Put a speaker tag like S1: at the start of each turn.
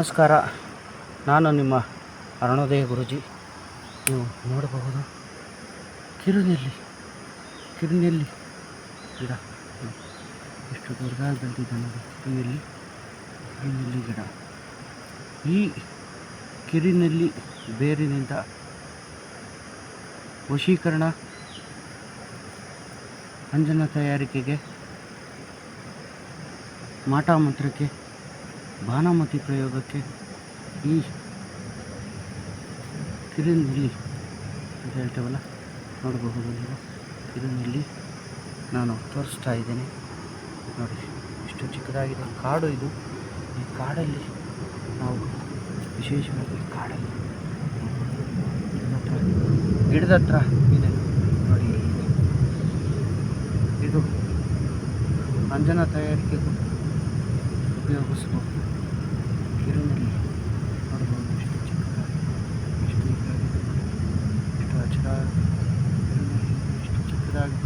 S1: ನಮಸ್ಕಾರ. ನಾನು ನಿಮ್ಮ ಅರುಣೋದಯ ಗುರುಜಿ. ನೀವು ನೋಡಬಹುದು. ಕಿರುನೆಲ್ಲಿ ಕಿರುನೆಲ್ಲಿ. ಗಿಡ. ಎಷ್ಟು ದೊಡ್ಡದಾಗಿ ಬೆಳೆದಿದೆ ನೋಡಿ. ಕಿರುನೆಲ್ಲಿ ಕಿರುನೆಲ್ಲಿ ಗಿಡ. ಈ ಕಿರಿನೆಲ್ಲಿ ಬೇರಿನಿಂದ ವಶೀಕರಣ, ಅಂಜನ ತಯಾರಿಕೆಗೆ ಮಾಟ ಮಂತ್ರಕ್ಕೆ ಬಾಣಮತಿ ಪ್ರಯೋಗಕ್ಕೆ ಈ ಕಿರಿನೆಲ್ಲಿ ಅಂತ ಹೇಳ್ತೇವಲ್ಲ, ನೋಡಬಹುದು ನೀವು. ಇಲ್ಲಿ ನಾನು ತೋರಿಸ್ತಾ ಇದ್ದೇನೆ. ನೋಡಿ, ಇಷ್ಟು ಚಿಕ್ಕದಾಗಿದೆ ಕಾಡು ಇದು. ಈ ಕಾಡಲ್ಲಿ ನಾವು ವಿಶೇಷವಾಗಿ ಕಾಡಲ್ಲಿ ಗಿಡದ ಹತ್ರ ಇದೆ. ನೋಡಿ, ಇದು ಅಂಜನ ತಯಾರಿಕೆಗೂ ಮುಗಿಸ್ಬೋದು ಕೆರೆಯಲ್ಲಿ ನೋಡ್ಬೋದು. ಎಷ್ಟು ಚಿಕ್ಕದಾಗಿ ಎಷ್ಟು ಇದಾಗಿದೆ. ಎಷ್ಟು ಹಚ್ಚ ಎಷ್ಟು ಚಿಕ್ಕದಾಗಿ